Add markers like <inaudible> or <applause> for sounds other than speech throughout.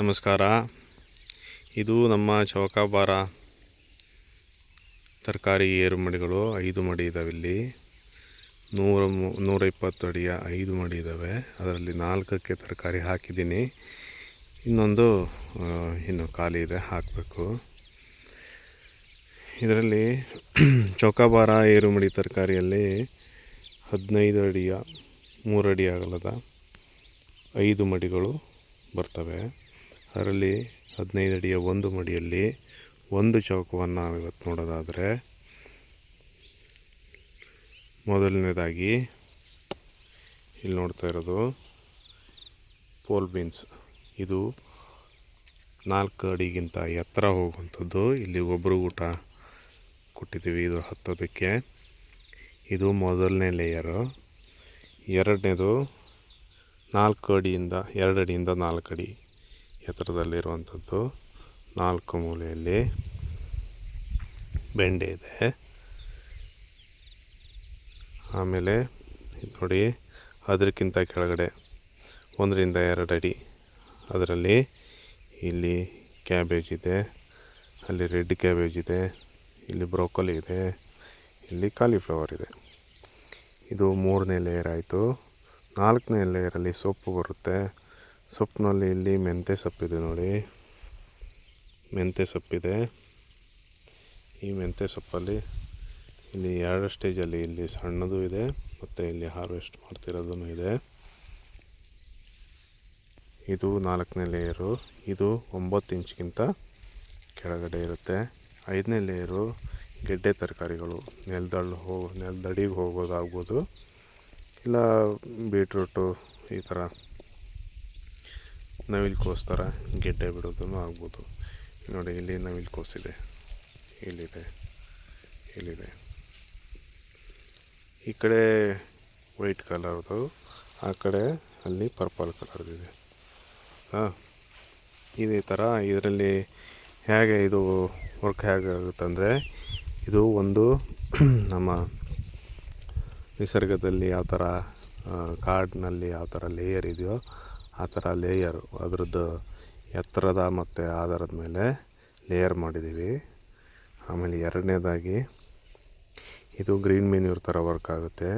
ನಮಸ್ಕಾರ. ಇದು ನಮ್ಮ ಚೌಕಾಬಾರ ತರಕಾರಿ ಏರು ಮಡಿಗಳು ಐದು ಮಡಿ ಇದ್ದಾವೆ ಇಲ್ಲಿ. ನೂರ ನೂರ ಇಪ್ಪತ್ತು ಅಡಿಯ ಐದು ಮಡಿ ಇದ್ದಾವೆ ಅದರಲ್ಲಿ ನಾಲ್ಕಕ್ಕೆ ತರಕಾರಿ ಹಾಕಿದ್ದೀನಿ. ಇನ್ನೊಂದು ಇನ್ನು ಖಾಲಿ ಇದೆ, ಹಾಕಬೇಕು. ಇದರಲ್ಲಿ <clears throat> ಚೌಕಾಬಾರ ಏರುಮಡಿ ತರಕಾರಿಯಲ್ಲಿ ಹದಿನೈದು ಅಡಿಯ ಮೂರು ಅಡಿ ಆಗಲದ ಐದು ಮಡಿಗಳು ಬರ್ತವೆ. ಅದರಲ್ಲಿ ಹದಿನೈದು ಅಡಿಯ ಒಂದು ಮಡಿಯಲ್ಲಿ ಒಂದು ಚೌಕವನ್ನು ನಾವು ಇವತ್ತು ನೋಡೋದಾದರೆ ಮೊದಲನೇದಾಗಿ ಇಲ್ಲಿ ನೋಡ್ತಾ ಇರೋದು ಪೋಲ್ ಬೀನ್ಸ್. ಇದು ನಾಲ್ಕು ಅಡಿಗಿಂತ ಎತ್ತರ ಹೋಗುವಂಥದ್ದು. ಇಲ್ಲಿ ಒಬ್ಬರು ಊಟ ಕೊಟ್ಟಿದ್ದೀವಿ, ಇದು ಹತ್ತೋದಕ್ಕೆ. ಇದು ಮೊದಲನೇ ಲೇಯರು ಎರಡನೇದು ನಾಲ್ಕು ಅಡಿಯಿಂದ, ಎರಡು ಅಡಿಯಿಂದ ನಾಲ್ಕು ಅಡಿ. ಎತ್ತರದಲ್ಲಿರುವಂಥದ್ದು ನಾಲ್ಕು ಮೂಲೆಯಲ್ಲಿ ಬೆಂಡೆ ಇದೆ. ಆಮೇಲೆ ನೋಡಿ ಅದಕ್ಕಿಂತ ಕೆಳಗಡೆ ಒಂದರಿಂದ ಎರಡು ಅಡಿ. ಅದರಲ್ಲಿ ಇಲ್ಲಿ ಕ್ಯಾಬೇಜ್ ಇದೆ, ಅಲ್ಲಿ ರೆಡ್ ಕ್ಯಾಬೇಜ್ ಇದೆ, ಇಲ್ಲಿ ಬ್ರೋಕೊಲಿ ಇದೆ, ಇಲ್ಲಿ ಕಾಲಿಫ್ಲವರ್ ಇದೆ. ಇದು ಮೂರನೇ ಲೇಯರ್ ಆಯಿತು. ನಾಲ್ಕನೇ ಲೇಯರಲ್ಲಿ ಸೊಪ್ಪು ಬರುತ್ತೆ. ಸೊಪ್ಪಿನಲ್ಲಿ ಇಲ್ಲಿ ಮೆಂತ್ಯ ಸೊಪ್ಪಿದೆ ನೋಡಿ. ಮೆಂತ್ಯ ಸೊಪ್ಪಿದೆ. ಈ ಮೆಂತ್ಯ ಸೊಪ್ಪಲ್ಲಿ ಇಲ್ಲಿ ಎರಡು ಸ್ಟೇಜಲ್ಲಿ ಇಲ್ಲಿ ಸಣ್ಣದು ಇದೆ ಮತ್ತು ಇಲ್ಲಿ ಹಾರ್ವೆಸ್ಟ್ ಮಾಡ್ತಿರೋದೂ ಇದೆ. ಇದು ನಾಲ್ಕನೇ ಲೇಯರು. ಇದು ಒಂಬತ್ತು ಇಂಚ್ಗಿಂತ ಕೆಳಗಡೆ ಇರುತ್ತೆ. ಐದನೇ ಲೇಯರು ಗೆಡ್ಡೆ ತರಕಾರಿಗಳು. ನೆಲದಳ್ಳು ಹೋಗಿ ನೆಲದಡಿಗೆ ಹೋಗೋದಾಗ್ಬೋದು. ಇಲ್ಲ ಬೀಟ್ರೂಟು ಈ ಥರ ನವಿಲ್ಕೋಸ್ ಥರ ಗೆಡ್ಡೆ ಬಿಡೋದನ್ನು ಆಗ್ಬೋದು. ನೋಡಿ, ಇಲ್ಲಿ ನವಿಲ್ಕೋಸ್ ಇದೆ. ಇಲ್ಲಿದೆ. ಇಲ್ಲಿದೆ. ಈ ಕಡೆ ವೈಟ್ ಕಲರ್ದು ಆ ಕಡೆ ಅಲ್ಲಿ ಪರ್ಪಲ್ ಕಲರ್ದಿದೆ ಹಾಂ, ಇದೇ ಥರ ಇದರಲ್ಲಿ ಹೇಗೆ ಇದು ವರ್ಕ್ ಹೇಗಾಗುತ್ತಂದರೆ ಇದು ಒಂದು <clears throat> ನಮ್ಮ ನಿಸರ್ಗದಲ್ಲಿ ಯಾವ ಥರ ಕಾಡಿನಲ್ಲಿ ಯಾವ ಥರ ಲೇಯರ್ ಇದೆಯೋ ಆ ಥರ ಲೇಯರು ಅದರದ್ದು ಎತ್ತರದ ಮತ್ತು ಆಧಾರದ ಮೇಲೆ ಲೇಯರ್ ಮಾಡಿದ್ದೀವಿ. ಆಮೇಲೆ ಎರಡನೇದಾಗಿ ಇದು ಗ್ರೀನ್ ಮೆನ್ಯೂರ್ ಥರ ವರ್ಕ್ ಆಗುತ್ತೆ.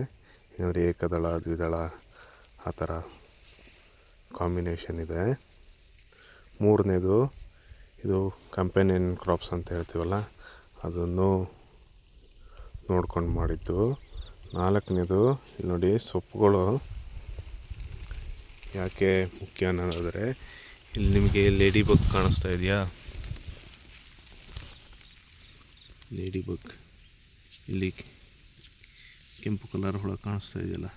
ಏನಂದರೆ ಏಕದಳ, ದ್ವಿದಳ ಆ ಥರ ಕಾಂಬಿನೇಷನ್ ಇದೆ. ಮೂರನೇದು ಇದು ಕಂಪೆನಿಯನ್ ಕ್ರಾಪ್ಸ್ ಅಂತ ಹೇಳ್ತೀವಲ್ಲ, ಅದನ್ನು ನೋಡ್ಕೊಂಡು ಮಾಡಿದ್ದು. ನಾಲ್ಕನೇದು ಇಲ್ಲಿ ನೋಡಿ ಸೊಪ್ಪುಗಳು ಯಾಕೆ ಮುಖ್ಯ ಅನ್ನೋದಾದರೆ, ಇಲ್ಲಿ ನಿಮಗೆ ಲೇಡಿ ಬಗ್ ಕಾಣಿಸ್ತಾ ಇದೆಯಾ? ಲೇಡಿ ಬಗ್ ಇಲ್ಲಿ ಕೆಂಪು ಕಲರ್ ಹುಳ ಕಾಣಿಸ್ತಾ ಇದೆಯಲ್ಲ.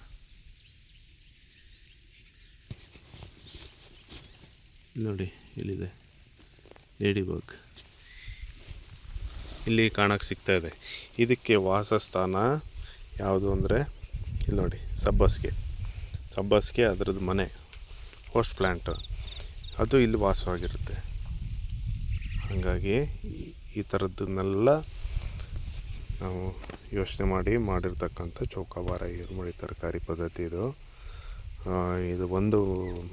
ನೋಡಿ, ಇಲ್ಲಿದೆ. ಲೇಡಿ ಬಗ್ ಇಲ್ಲಿ ಕಾಣಕ್ಕೆ ಸಿಗ್ತಾ ಇದೆ. ಇದಕ್ಕೆ ವಾಸಸ್ಥಾನ ಯಾವುದು ಅಂದರೆ, ಇಲ್ಲಿ ನೋಡಿ, ಸಬ್ಬಸ್ಗೆ. ಸಬ್ಬಸ್ಗೆ ಅದ್ರದ್ದು ಮನೆ. ಹೋಸ್ಟ್ ಪ್ಲ್ಯಾಂಟ್ ಅದು ಇಲ್ಲಿ ವಾಸವಾಗಿರುತ್ತೆ. ಹಾಗಾಗಿ ಈ- ಈ ಥರದ್ದನ್ನೆಲ್ಲ ನಾವು ಯೋಚನೆ ಮಾಡಿ ಮಾಡಿರ್ತಕ್ಕಂಥ ಚೌಕಾಬಾರ ಈರುಮಡಿ ತರಕಾರಿ ಪದ್ಧತಿ ಇದು. ಇದು ಒಂದು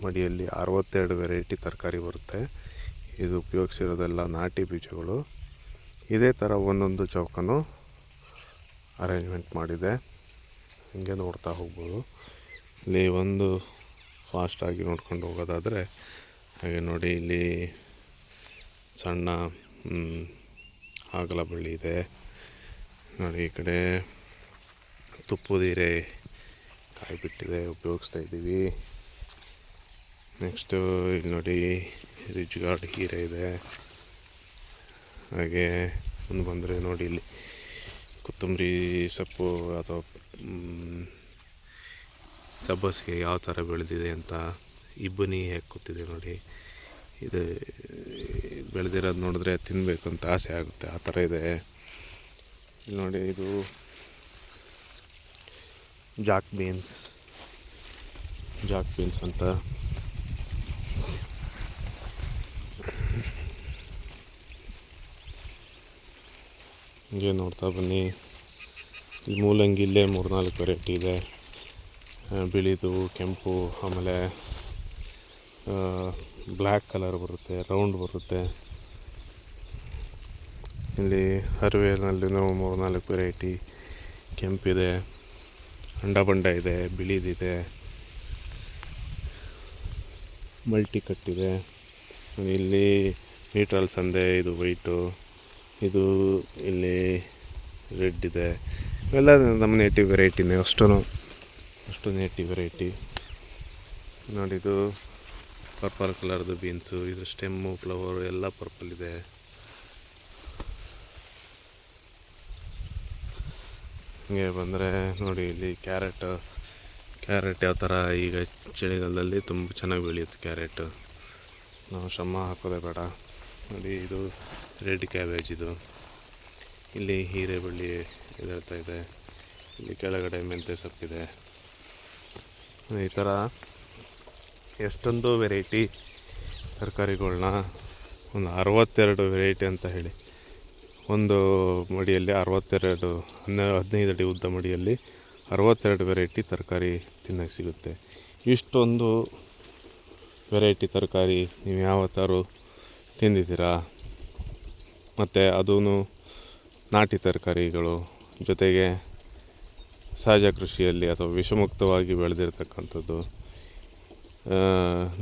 ಮಡಿಯಲ್ಲಿ ಅರವತ್ತೆರಡು ವೆರೈಟಿ ತರಕಾರಿ ಬರುತ್ತೆ. ಇದು ಉಪಯೋಗಿಸಿರೋದೆಲ್ಲ ನಾಟಿ ಬೀಜಗಳು. ಇದೇ ಥರ ಒಂದೊಂದು ಚೌಕನು ಅರೇಂಜ್ಮೆಂಟ್ ಮಾಡಿದೆ. ಹೀಗೆ ನೋಡ್ತಾ ಹೋಗ್ಬೋದು. ಇಲ್ಲಿ ಒಂದು ಫಾಸ್ಟಾಗಿ ನೋಡ್ಕೊಂಡು ಹೋಗೋದಾದರೆ, ಹಾಗೆ ನೋಡಿ ಇಲ್ಲಿ ಸಣ್ಣ ಹಾಗಲ ಬಳ್ಳಿ ಇದೆ. ನೋಡಿ ಈ ಕಡೆ ತುಪ್ಪದೀರೆ ಕಾಯಿ ಬಿಟ್ಟಿದೆ ಉಪಯೋಗಿಸ್ತಾ ಇದ್ದೀವಿ. ನೆಕ್ಸ್ಟು ಇಲ್ಲಿ ನೋಡಿ ರಿಜ್ ಗಾರ್ಡ್ ಹೀರೆ ಇದೆ. ಹಾಗೆ ಮುಂದೆ ಬಂದರೆ ನೋಡಿ ಇಲ್ಲಿ ಕೊತ್ತಂಬರಿ ಸೊಪ್ಪು ಅಥವಾ ಸಬ್ಬಸಿಗೆ ಯಾವ ಥರ ಬೆಳೆದಿದೆ ಅಂತ ಇಬ್ಬನಿ ಹೇಗೆ ಕೂತಿದೆ ನೋಡಿ. ಇದು ಬೆಳೆದಿರೋದು ನೋಡಿದ್ರೆ ತಿನ್ನಬೇಕು ಅಂತ ಆಸೆ ಆಗುತ್ತೆ. ಆ ಥರ ಇದೆ. ಇಲ್ಲಿ ನೋಡಿ ಇದು ಜಾಕ್ ಬೀನ್ಸ್. ಜಾಕ್ ಬೀನ್ಸ್ ಅಂತ. ಹಿಂಗೆ ನೋಡ್ತಾ ಬನ್ನಿ. ಇಲ್ಲಿ ಮೂಲಂಗಿ ಇಲ್ಲೇ ಮೂರ್ನಾಲ್ಕು ವೆರೈಟಿ ಇದೆ. ಬಿಳಿದು, ಕೆಂಪು, ಆಮೇಲೆ ಬ್ಲ್ಯಾಕ್ ಕಲರ್ ಬರುತ್ತೆ, ರೌಂಡ್ ಬರುತ್ತೆ. ಇಲ್ಲಿ ಹರಿವೆನಲ್ಲಿ ನಾವು ಮೂರು ನಾಲ್ಕು ವೆರೈಟಿ ಕೆಂಪಿದೆ ಅಂಡ ಬಂಡ ಇದೆ ಬಿಳಿದಿದೆ ಮಲ್ಟಿ ಕಟ್ಟಿದೆ ಇಲ್ಲಿ ನ್ಯೂಟ್ರಲ್ ಸಂದೆ, ಇದು ವೈಟು, ಇದು ಇಲ್ಲಿ ರೆಡ್ ಇದೆ. ಇವೆಲ್ಲ ನಮ್ಮ ನೇಟಿವ್ ವೆರೈಟಿನೇ ಅಷ್ಟು ಅಷ್ಟು ವೆರೈಟಿ ನೋಡಿ ಇದು ಪರ್ಪಲ್ ಕಲರ್ದು ಬೀನ್ಸು ಇದು ಸ್ಟೆಮ್ಮು ಫ್ಲವರು ಎಲ್ಲ ಪರ್ಪಲ್ ಇದೆ. ಹಿಂಗೆ ಬಂದರೆ ನೋಡಿ ಇಲ್ಲಿ ಕ್ಯಾರೆಟ್ ಕ್ಯಾರೆಟ್ ಯಾವ ಥರ ಈಗ ಚಳಿಗಾಲದಲ್ಲಿ ತುಂಬ ಚೆನ್ನಾಗಿ ಬೆಳೆಯುತ್ತೆ ಕ್ಯಾರೆಟ್ ನಾವು ಶ್ರಮ ಹಾಕೋದೇ ಬೇಡ. ನೋಡಿ ಇದು ರೆಡ್ ಕ್ಯಾಬೇಜ್ ಇದು. ಇಲ್ಲಿ ಹೀರೆಬಳ್ಳಿ ಬಳ್ಳಿ ಇದೆ. ಇಲ್ಲಿ ಕೆಳಗಡೆ ಮೆಂತ್ಯ ಸೊಪ್ಪಿದೆ. ಈ ಥರ ಎಷ್ಟೊಂದು ವೆರೈಟಿ ತರಕಾರಿಗಳನ್ನ ಒಂದು ಅರವತ್ತೆರಡು ವೆರೈಟಿ ಅಂತ ಹೇಳಿ, ಒಂದು ಮಡಿಯಲ್ಲಿ ಅರವತ್ತೆರಡು ಹನ್ನೆರಡು ಹದಿನೈದು ಅಡಿ ಉದ್ದ ಮಡಿಯಲ್ಲಿ ಅರವತ್ತೆರಡು ವೆರೈಟಿ ತರಕಾರಿ ತಿನ್ನೋಕ್ಕೆ ಸಿಗುತ್ತೆ. ಇಷ್ಟೊಂದು ವೆರೈಟಿ ತರಕಾರಿ ನೀವು ಯಾವತ್ತಾರು ತಿಂದಿದ್ದೀರಾ? ಮತ್ತು ಅದೂ ನಾಟಿ ತರಕಾರಿಗಳು ಜೊತೆಗೆ ಸಹಜ ಕೃಷಿಯಲ್ಲಿ ಅಥವಾ ವಿಷಮುಕ್ತವಾಗಿ ಬೆಳೆದಿರ್ತಕ್ಕಂಥದ್ದು.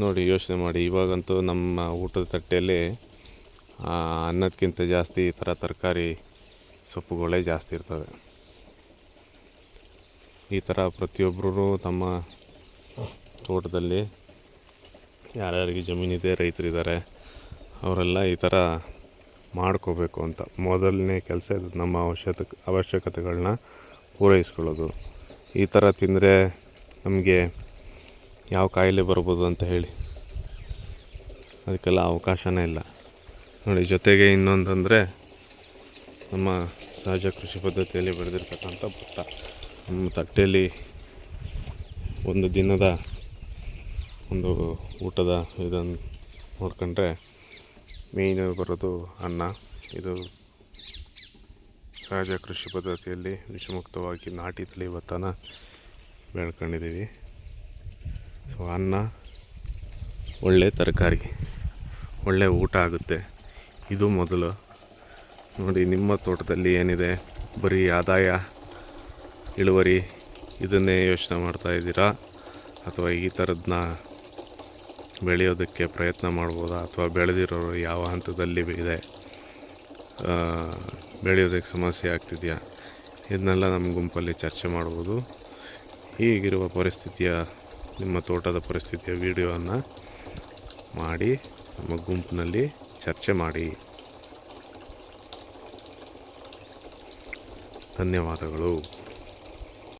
ನೋಡಿ, ಯೋಚನೆ ಮಾಡಿ. ಇವಾಗಂತೂ ನಮ್ಮ ಊಟದ ತಟ್ಟೆಯಲ್ಲಿ ಅನ್ನದಕ್ಕಿಂತ ಜಾಸ್ತಿ ಈ ಥರ ತರಕಾರಿ ಸೊಪ್ಪುಗಳೇ ಜಾಸ್ತಿ ಇರ್ತವೆ. ಈ ಥರ ಪ್ರತಿಯೊಬ್ಬರೂ ತಮ್ಮ ತೋಟದಲ್ಲಿ ಯಾರ್ಯಾರಿಗೆ ಜಮೀನಿದೆ, ರೈತರಿದ್ದಾರೆ, ಅವರೆಲ್ಲ ಈ ಥರ ಮಾಡ್ಕೋಬೇಕು ಅಂತ. ಮೊದಲನೇ ಕೆಲಸ ನಮ್ಮ ಅವಶ್ಯಕ, ಅವಶ್ಯಕತೆಗಳನ್ನ ಪೂರೈಸ್ಕೊಳ್ಳೋದು. ಈ ಥರ ತಿಂದರೆ ನಮಗೆ ಯಾವ ಕಾಯಿಲೆ ಬರ್ಬೋದು ಅಂತ ಹೇಳಿ. ಅದಕ್ಕೆಲ್ಲ ಅವಕಾಶನೇ ಇಲ್ಲ. ನೋಡಿ, ಜೊತೆಗೆ ಇನ್ನೊಂದಂದರೆ ನಮ್ಮ ಸಹಜ ಕೃಷಿ ಪದ್ಧತಿಯಲ್ಲಿ ಬೆಳೆದಿರ್ತಕ್ಕಂಥ ಭತ್ತ. ನಮ್ಮ ತಟ್ಟೆಯಲ್ಲಿ ಒಂದು ದಿನದ ಒಂದು ಊಟದ ಇದನ್ನು ನೋಡ್ಕೊಂಡ್ರೆ ಮೇಯ್ನಾಗಿ ಬರೋದು ಅನ್ನ, ಇದು ಸಹಜ ಕೃಷಿ ಪದ್ಧತಿಯಲ್ಲಿ ವಿಷಮುಕ್ತವಾಗಿ ನಾಟಿ ತಳಿ ಭತ್ತನ ಬೆಳ್ಕೊಂಡಿದ್ದೀವಿ ಸೊ, ಅನ್ನ ಒಳ್ಳೆ ತರಕಾರಿ ಒಳ್ಳೆ ಊಟ ಆಗುತ್ತೆ. ಇದು ಮೊದಲು. ನೋಡಿ, ನಿಮ್ಮ ತೋಟದಲ್ಲಿ ಏನಿದೆ? ಬರೀ ಆದಾಯ, ಇಳುವರಿ ಇದನ್ನೇ ಯೋಚನೆ ಮಾಡ್ತಾ ಇದ್ದೀರಾ? ಅಥವಾ ಈ ಥರದನ್ನ ಬೆಳೆಯೋದಕ್ಕೆ ಪ್ರಯತ್ನ ಮಾಡ್ಬೋದಾ? ಅಥವಾ ಬೆಳೆದಿರೋರು ಯಾವ ಹಂತದಲ್ಲಿ ಇದೆ? ಬೆಳೆಯೋದಕ್ಕೆ ಸಮಸ್ಯೆ ಆಗ್ತಿದೆಯಾ? ಇದನ್ನೆಲ್ಲ ನಮ್ಮ ಗುಂಪಲ್ಲಿ ಚರ್ಚೆ ಮಾಡ್ಬೋದು. ಈಗಿರುವ ಪರಿಸ್ಥಿತಿಯ, ನಿಮ್ಮ ತೋಟದ ಪರಿಸ್ಥಿತಿಯ ವಿಡಿಯೋವನ್ನು ಮಾಡಿ, ನಮ್ಮ ಗುಂಪಿನಲ್ಲಿ ಚರ್ಚೆ ಮಾಡಿ. ಧನ್ಯವಾದಗಳು.